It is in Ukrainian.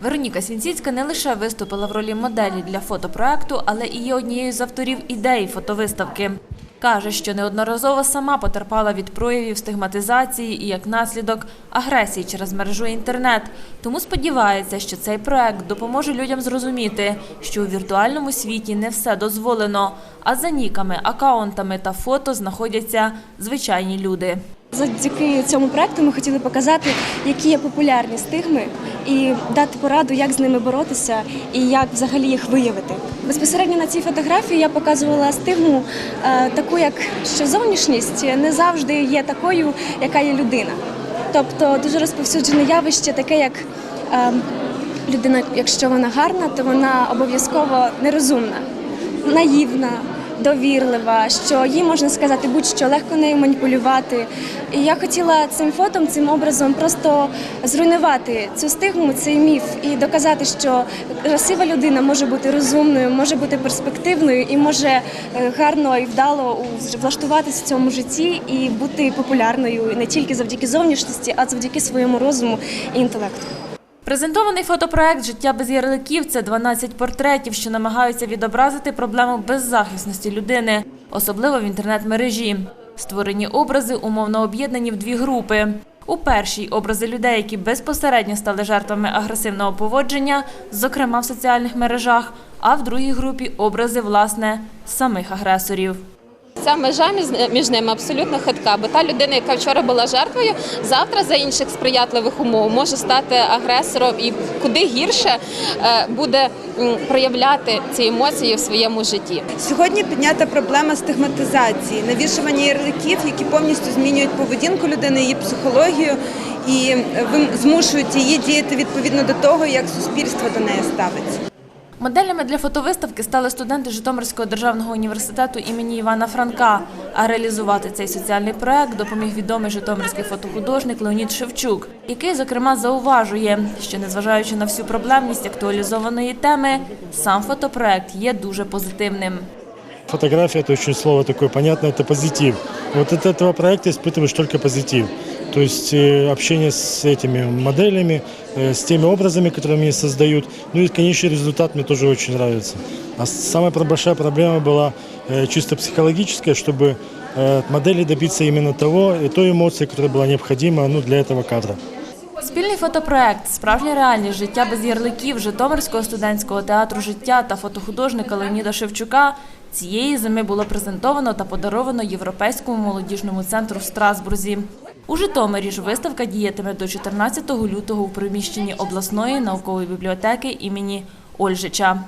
Вероніка Свінціцька не лише виступила в ролі моделі для фотопроекту, але і є однією з авторів ідеї фотовиставки. Каже, що неодноразово сама потерпала від проявів стигматизації і як наслідок агресії через мережу інтернет. Тому сподівається, що цей проект допоможе людям зрозуміти, що у віртуальному світі не все дозволено, а за ніками, акаунтами та фото знаходяться звичайні люди. Завдяки цьому проекту ми хотіли показати, які є популярні стигми, і дати пораду, як з ними боротися і як взагалі їх виявити. Безпосередньо на цій фотографії я показувала стигму е, таку, як що зовнішність не завжди є такою, яка є людина. Тобто дуже розповсюджене явище, таке як е, людина, якщо вона гарна, то вона обов'язково нерозумна, наївна довірлива, що їй можна сказати будь-що легко нею маніпулювати. І я хотіла цим фотом, цим образом просто зруйнувати цю стигму, цей міф і доказати, що красива людина може бути розумною, може бути перспективною і може е, гарно і вдало влаштуватися в цьому житті і бути популярною не тільки завдяки зовнішності, а завдяки своєму розуму і інтелекту. Презентований фотопроект Життя без ярликів це 12 портретів, що намагаються відобразити проблему беззахисності людини, особливо в інтернет-мережі. Створені образи умовно об'єднані в дві групи. У першій образи людей, які безпосередньо стали жертвами агресивного поводження, зокрема в соціальних мережах, а в другій групі образи власне самих агресорів. Ця межа між- ними абсолютно хитка, бо та людина, яка вчора була жертвою, завтра за інших сприятливих умов може стати агресором і куди гірше е, буде проявляти ці емоції в своєму житті. Сьогодні піднята проблема стигматизації, навішування ярликів, які повністю змінюють поведінку людини, її психологію і е, змушують її діяти відповідно до того, як суспільство до неї ставиться. Моделями для фотовиставки стали студенти Житомирського державного університету імені Івана Франка. А реалізувати цей соціальний проект допоміг відомий житомирський фотохудожник Леонід Шевчук, який, зокрема, зауважує, що незважаючи на всю проблемність актуалізованої теми, сам фотопроект є дуже позитивним. Фотография – это очень слово такое понятное, это позитив. Вот от этого проекта испытываешь только позитив. То есть э, общение с этими моделями, э, с теми образами, которые они создают. Ну и конечный результат мне тоже очень нравится. А самая про- большая проблема была э, чисто психологическая, чтобы э, от модели добиться именно того, и той эмоции, которая была необходима ну, для этого кадра. Спільний фотопроект Справжня реальність життя без ярликів Житомирського студентського театру життя та фотохудожника Леоніда Шевчука цієї зими було презентовано та подаровано Європейському молодіжному центру в Страсбурзі. У Житомирі ж виставка діятиме до 14 лютого у приміщенні обласної наукової бібліотеки імені Ольжича.